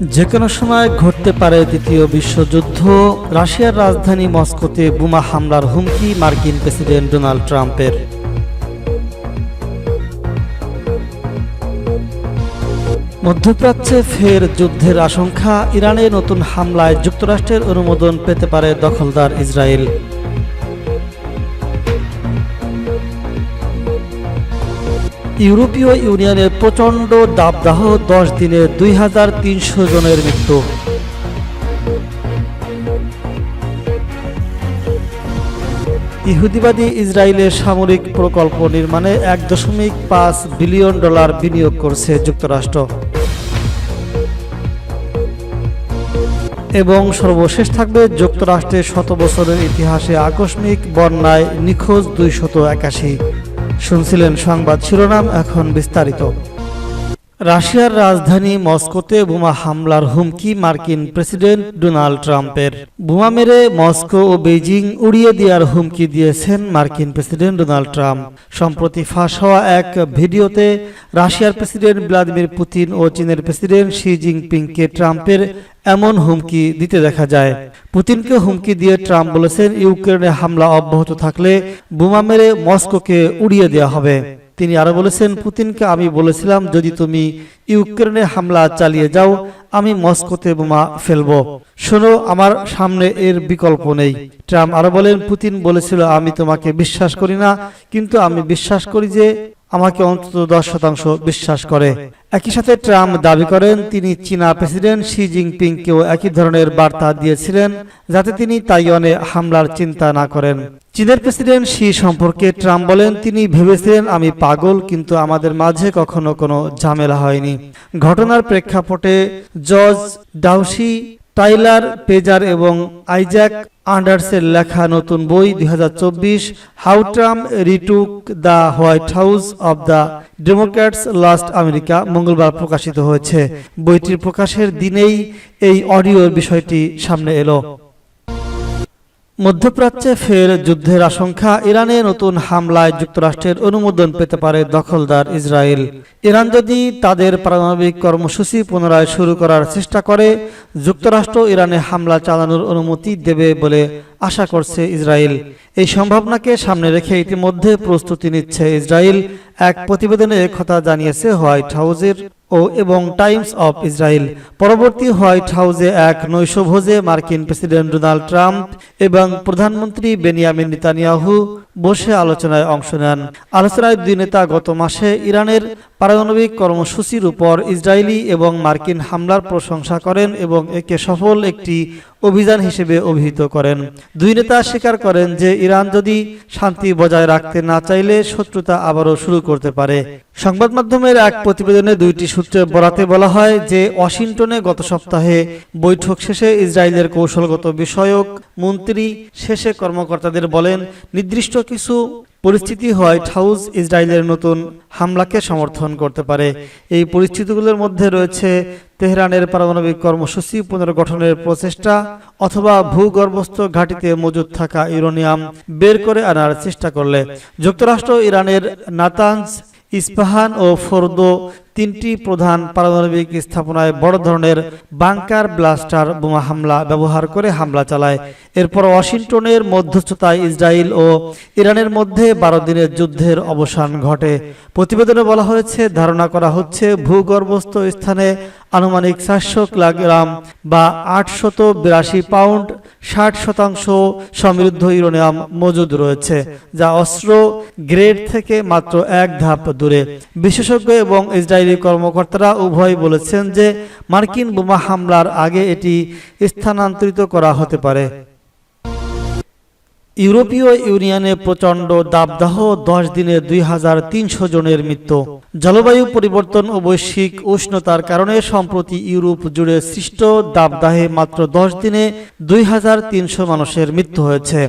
যে কোনো সময় ঘটতে পারে দ্বিতীয় বিশ্বযুদ্ধ। রাশিয়ার রাজধানী মস্কোতে বোমা হামলার হুমকি মার্কিন প্রেসিডেন্ট ডোনাল্ড ট্রাম্পের। মধ্যপ্রাচ্যে ফের যুদ্ধের আশঙ্কা। ইরানে নতুন হামলায় যুক্তরাষ্ট্রের অনুমোদন পেতে পারে দখলদার ইসরায়েল। ইউরোপীয় ইউনিয়নের প্রচণ্ড দাবদাহ দশ দিনে দুই হাজার তিনশো জনের মৃত্যু। ইহুদিবাদী ইসরায়েলের সামরিক প্রকল্প নির্মাণে এক দশমিক পাঁচ বিলিয়ন ডলার বিনিয়োগ করছে যুক্তরাষ্ট্র। এবং সর্বশেষ থাকবে যুক্তরাষ্ট্রের শত বছরের ইতিহাসে আকস্মিক বন্যায় নিখোঁজ দুইশত একাশি। শুনছিলেন সংবাদ শিরোনাম এখন বিস্তারিত। রাশিয়ার রাজধানী মস্কোতে বোমা হামলার হুমকি মার্কিন প্রেসিডেন্ট ডোনাল্ড ট্রাম্পের। বোমা মেরে মস্কো ও বেইজিং উড়িয়ে দেওয়ার হুমকি দিয়েছেন মার্কিন প্রেসিডেন্ট ডোনাল্ড ট্রাম্প। সম্প্রতি ফাঁস হওয়া এক ভিডিওতে রাশিয়ার প্রেসিডেন্ট ভ্লাদিমির পুতিন ও চীনের প্রেসিডেন্ট শি জিনপিংকে ট্রাম্পের এমন হুমকি দিতে দেখা যায়। পুতিনকে হুমকি দিয়ে ট্রাম্প বলেছেন, ইউক্রেনে হামলা অব্যাহত থাকলে বোমা মেরে মস্কোকে উড়িয়ে দেওয়া হবে। তিনি আরও বলেছেন পুতিনকে আমি বলেছিলাম যদি তুমি ইউক্রেনে হামলা চালিয়ে যাও আমি মস্কোতে বোমা ফেলব। শোনো আমার সামনে এর বিকল্প নেই। ট্রাম্প আরও বলেন পুতিন বলেছিল আমি তোমাকে বিশ্বাস করি না কিন্তু আমি বিশ্বাস করি যে আমাকে অন্তত দশ শতাংশ বিশ্বাস করে। একই সাথে ট্রাম্প দাবি করেন তিনি চীনা প্রেসিডেন্ট শি জিনপিংকেও একই ধরনের বার্তা দিয়েছিলেন যাতে তিনি তাইওয়ানে হামলার চিন্তা না করেন। চীনের প্রেসিডেন্ট শি সম্পর্কে ট্রাম্প বলেন তিনি ভেবেছিলেন আমি পাগল কিন্তু আমাদের মাঝে কখনো কোনো ঝামেলা হয়নি ঘটনার প্রেক্ষাপটে জর্জ ডাউসি, টাইলার পেজার এবং আইজ্যাক আন্ডার্সের লেখা নতুন বই দুই how Trump retook the White House of the Democrats last America, মঙ্গলবার প্রকাশিত হয়েছে। বইটির প্রকাশের দিনেই এই অডিওর বিষয়টি সামনে এলো। মধ্যপ্রাচ্যে ফের যুদ্ধের আশঙ্কা, ইরানে নতুন হামলায় যুক্তরাষ্ট্রের অনুমোদন পেতে পারে দখলদার ইসরায়েল। ইরান যদি তাদের পারমাণবিক কর্মসূচি পুনরায় শুরু করার চেষ্টা করে, যুক্তরাষ্ট্র ইরানে হামলা চালানোর অনুমতি দেবে বলে আশা করছে ইসরায়েল। এই সম্ভাবনাকে সামনে রেখে ইতিমধ্যে প্রস্তুতি নিচ্ছে ইসরায়েল। এক প্রতিবেদনে একথা জানিয়েছে হোয়াইট হাউসের ও এবং টাইমস অফ ইসরায়েল। পরবর্তী হোয়াইট হাউসে এক নৈশভোজে মার্কিন প্রেসিডেন্ট ডোনাল্ড ট্রাম্প এবং প্রধানমন্ত্রী বেনিয়ামিন নেতানিয়াহু বসে আলোচনায় অংশ নেন। আলোচনায় দুই নেতা গত মাসে ইরানের পারমাণবিক কর্মসূচির উপর ইসরায়েলি এবং মার্কিন হামলার প্রশংসা করেন এবং একে সফল একটি অভিযান হিসেবে অভিহিত করেন। দুই নেতা স্বীকার করেন যে ইরান যদি শান্তি বজায় রাখতে না চাইলে শত্রুতা আবারও শুরু করতে পারে। সংবাদ মাধ্যমের এক প্রতিবেদনে দুইটি সূত্রে বরাতে বলা হয় যে ওয়াশিংটনে গত সপ্তাহে বৈঠক শেষে ইসরায়েলের কৌশলগত বিষয়ক মন্ত্রী শেষে কর্মকর্তাদের বলেন, নির্দিষ্ট কিছু পরিস্থিতি হোয়াইট হাউস ইসরায়েলের নতুন হামলাকে সমর্থন করতে পারে। এই পরিস্থিতিগুলোর মধ্যে রয়েছে তেহরানের পারমাণবিক কর্মসূচি পুনর্গঠনের প্রচেষ্টা অথবা ভূগর্ভস্থ ঘাটিতে মজুদ থাকা ইউরোনিয়াম বের করে আনার চেষ্টা করলে। যুক্তরাষ্ট্র, ইরানের নাতানস ইস্পাহান ও ফোরদো তিনটি প্রধান পারমাণবিক স্থাপনায় বড় ধরনের বাংকার ব্লাস্টার বোমা হামলা ব্যবহার করে হামলা চালায়। এরপর ওয়াশিংটনের মধ্যস্থতায় ইসরায়েল ও ইরানের মধ্যে বারো দিনের যুদ্ধের অবসান ঘটে। প্রতিবেদনে বলা হয়েছে, ধারণা করা হচ্ছে ভূগর্ভস্থ স্থানে আনুমানিক চারশো কিলোগ্রাম বা আটশত বিরাশি পাউন্ড ষাট শতাংশ সমৃদ্ধ ইউরেনিয়াম মজুদ রয়েছে, যা অস্ত্র গ্রেড থেকে মাত্র এক ধাপ দূরে। বিশেষজ্ঞ এবং ইসরায়েলি কর্মকর্তারা উভয় বলেছেন যে মার্কিন বোমা হামলার আগে এটি স্থানান্তরিত করা হতে পারে। ইউরোপীয় ইউনিয়নে প্রচণ্ড দাবদাহ, দশ দিনে দুই হাজার তিনশো জনের মৃত্যু। জলবায়ু পরিবর্তন ও বৈশ্বিক উষ্ণতার কারণে সম্প্রতি ইউরোপ জুড়ে সৃষ্ট দাবদাহে মাত্র দশ দিনে দুই হাজার তিনশো মানুষের মৃত্যু হয়েছে।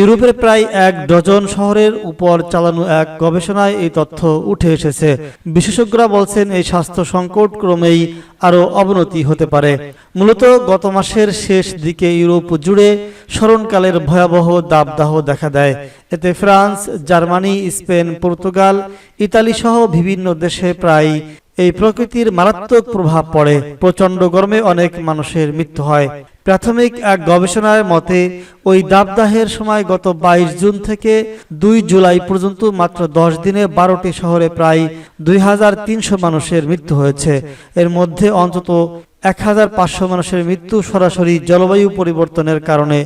ইউরোপের প্রায় এক ডজন শহরের উপর চালানো এক গবেষণায় এই তথ্য উঠে এসেছে। বিশেষজ্ঞরা বলছেন, এই স্বাস্থ্য সংকট ক্রমেই আরও অবনতি হতে পারে। মূলত গত মাসের শেষ দিকে ইউরোপ জুড়ে স্মরণকালের ভয়াবহ দাবদাহ দেখা দেয়। এতে France, Germany, Spain, Portugal, Italy সহ বিভিন্ন দেশে প্রায় এই প্রকৃতির মারাত্মক প্রভাব পড়ে। প্রচণ্ড গরমে অনেক মানুষের মৃত্যু হয়। প্রাথমিক এক গবেষণার মতে ওই দাবদাহের সময় গত বাইশ জুন থেকে দুই জুলাই পর্যন্ত মাত্র দশ দিনে বারোটি শহরে প্রায় দুই হাজার তিনশো মানুষের মৃত্যু হয়েছে। এর মধ্যে অন্তত এক হাজার পাঁচশো মানুষের মৃত্যু সরাসরি জলবায়ু পরিবর্তনের কারণে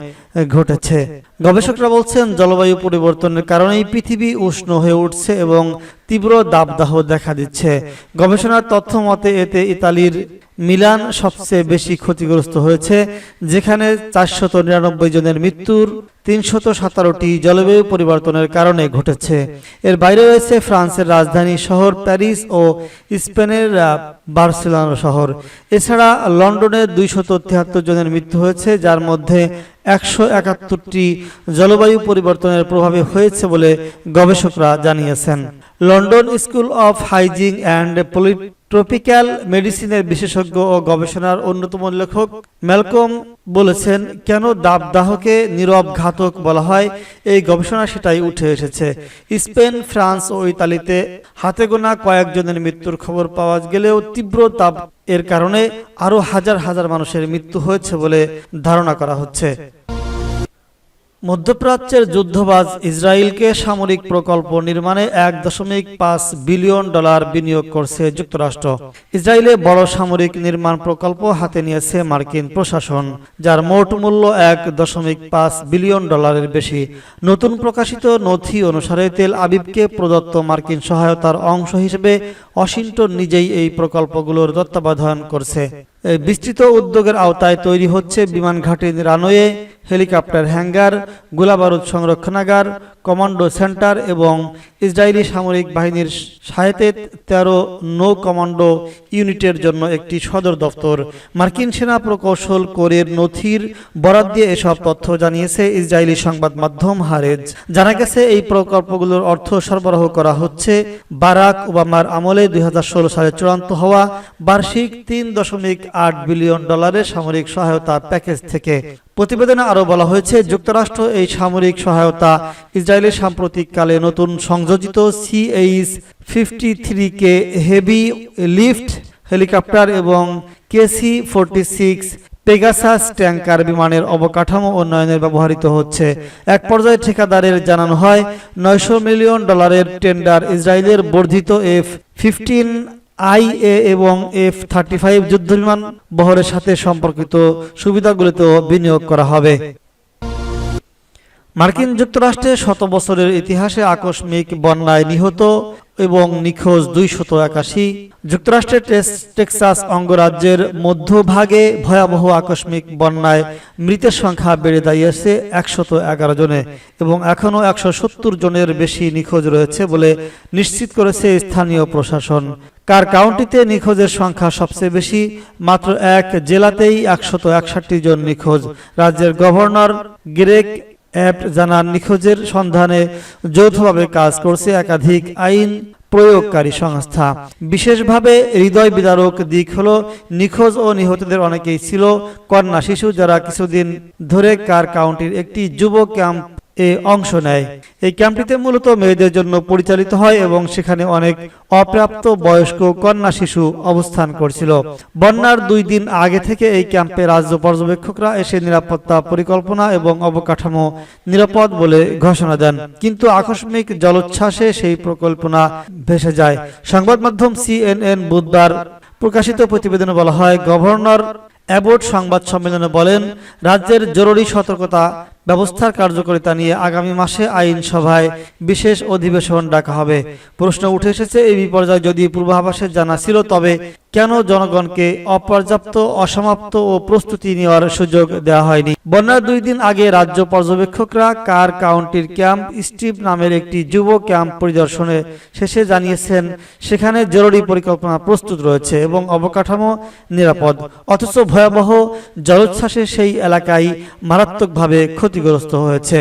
ঘটেছে। গবেষকরা বলছেন জলবায়ু পরিবর্তনের কারণেই পৃথিবী উষ্ণ হয়ে উঠছে এবং তীব্র দাবদাহ দেখা দিচ্ছে। গবেষণার তথ্য মতে এতে ইতালির মিলান সবচেয়ে বেশি ক্ষতিগ্রস্ত হয়েছে, যেখানে চারশত নিরানব্বই জনের মৃত্যুর তিনশত সতেরোটি জলবায়ু পরিবর্তনের কারণে ঘটেছে। এর বাইরে রয়েছে ফ্রান্সের রাজধানী শহর প্যারিস ও স্পেনের বার্সেলোনা শহর। এছাড়া লন্ডনের দুইশত তিয়াত্তর জনের মৃত্যু হয়েছে, যার মধ্যে একশো একাত্তরটি জলবায়ু পরিবর্তনের প্রভাবে হয়েছে বলে গবেষকরা জানিয়েছেন। London School of Hygiene and Tropical মেডিসিনের বিশেষজ্ঞ ও গবেষণার অন্যতম লেখক ম্যালকম বলেছেন, কেন দাবদাহকে নীরব ঘাতক বলা হয়? এই গবেষণা সেটাই উঠে এসেছে। স্পেন, ফ্রান্স ও ইতালিতে হাতে গোনা কয়েকজনের মৃত্যুর খবর পাওয়া গেলেও তীব্র তাপ এর কারণে আরও হাজার হাজার মানুষের মৃত্যু হয়েছে বলে ধারণা করা হচ্ছে। মধ্যপ্রাচ্যের যুদ্ধবাজ ইসরায়েলকে সামরিক প্রকল্প নির্মাণে এক দশমিক পাঁচ বিলিয়ন ডলার বিনিয়োগ করছে যুক্তরাষ্ট্র। ইসরায়েলে বড় সামরিক নির্মাণ প্রকল্প হাতে নিয়েছে মার্কিন প্রশাসন, যার মোট মূল্য এক দশমিক পাঁচ বিলিয়ন ডলারের বেশি। নতুন প্রকাশিত নথি অনুসারে তেল আবিবকে প্রদত্ত মার্কিন সহায়তার অংশ হিসেবে ওয়াশিংটন নিজেই এই প্রকল্পগুলোর তত্ত্বাবধান করছে। বিস্তৃত উদ্যোগের আওতায় তৈরি হচ্ছে বিমান ঘাটি রানওয়ে হেলিকপ্টার হ্যাঙ্গার গোলাবারুদ সংরক্ষণাগার কমান্ডো সেন্টার এবং ইসরায়েলি সামরিক বাহিনীর সাহেতে তেরো নৌ কমান্ডো ইউনিটের জন্য একটি সদর দপ্তর মার্কিন সেনা প্রকৌশল কোরের নথির বরাদ দিয়ে এসব তথ্য জানিয়েছে ইসরায়েলি সংবাদ মাধ্যম হারেজ। জানা গেছে, এই প্রকল্পগুলোর অর্থ সরবরাহ করা হচ্ছে বারাক ওবামার আমলে দুই হাজার ষোলো সালে চূড়ান্ত হওয়া বার্ষিক তিন দশমিক আট বিলিয়ন ডলারের সামরিক সহায়তা প্যাকেজ থেকে। প্রতিবেদনে আরও বলা হয়েছে, যুক্তরাষ্ট্র এই সামরিক সহায়তা ইসরায়েলের সাম্প্রতিককালে নতুন সংযোজিত CH fifty three K heavy lift, helicopter এবং KC forty six Pegasus tanker বিমানের অবকাঠামো উন্নয়নের ব্যবহৃত হচ্ছে। এক পর্যায়ে ঠিকাদারের জানানো হয়, নয়শো মিলিয়ন ডলারের টেন্ডার ইসরায়েলের বর্ধিত এফ ফিফটিন আইএ এবং এফ থার্টি ফাইভ যুদ্ধবিমান বহরের সাথে সম্পর্কিত সুবিধাগুলিতেও বিনিয়োগ করা হবে। মার্কিন যুক্তরাষ্ট্রে শত বছরের ইতিহাসে আকস্মিক বন্যায় নিহত এবং নিখোঁজ দুইশত একাশি। যুক্তরাষ্ট্রের টেক্সাস অঙ্গরাজ্যের মধ্যভাগে ভয়াবহ আকস্মিক বন্যায় মৃতের সংখ্যা বেড়ে দাঁড়িয়েছে একশত এগারো জনে এবং এখনও একশো সত্তর জনের বেশি নিখোঁজ রয়েছে বলে নিশ্চিত করেছে স্থানীয় প্রশাসন। কার কাউন্টিতে নিখোঁজের সংখ্যা সবচেয়ে বেশি? মাত্র এক জেলাতেই একশত একষট্টি জন নিখোঁজ। রাজ্যের গভর্নর গ্রেক অ্যাপ জানান, নিখোঁজের সন্ধানে যৌথভাবে কাজ করছে একাধিক আইন প্রয়োগকারী সংস্থা। বিশেষভাবে হৃদয় বিদারক দিক হল, নিখোঁজ ও নিহতদের অনেকেই ছিল কন্যা শিশু যারা কিছুদিন ধরে কার কাউন্টির একটি যুব ক্যাম্প এ অংশ নেয়। এই ক্যাম্পটিতে মূলত মেয়েদের জন্য পরিচালিত হয় এবং সেখানে অনেক অপ্রাপ্ত বয়স্ক কন্যা শিশু অবস্থান করছিল। বন্যার দুই দিন আগে থেকে এই ক্যাম্পে রাজ্য পর্যবেক্ষকরা এসে নিরাপত্তা পরিকল্পনা এবং অবকাঠামো নিরাপদ বলে ঘোষণা দেন। কিন্তু আকস্মিক জলোচ্ছ্বাসে সেই পরিকল্পনা ভেসে যায়। সংবাদ মাধ্যম সিএনএন বুধবার প্রকাশিত প্রতিবেদনে বলা হয়, গভর্নর অ্যাবোর্ড সংবাদ সম্মেলনে বলেন, রাজ্যের জরুরি সতর্কতা ব্যবস্থার কার্যকারিতা নিয়ে আগামী মাসে আইন সভায় বিশেষ অধিবেশন ডাকা হবে। প্রশ্ন উঠে এসেছে, এই বিপর্যয় যদি পূর্বাভাসে জানা ছিল তবে কেন জনগণকে অপর্যাপ্ত, অসমাপ্ত ও প্রস্তুতি নেওয়ার সুযোগ দেওয়া হয়নি? বন্যার দুই দিন আগে রাজ্য পর্যবেক্ষকরা কার কাউন্টির ক্যাম্প স্টিভ নামের একটি যুব ক্যাম্প পরিদর্শনে শেষে জানিয়েছেন, সেখানে জরুরি পরিকল্পনা প্রস্তুত রয়েছে এবং অবকাঠামো নিরাপদ। অথচ ভয়াবহ জলোচ্ছ্বাসে সেই এলাকায় মারাত্মকভাবে ক্ষতিগ্রস্ত হয়েছে।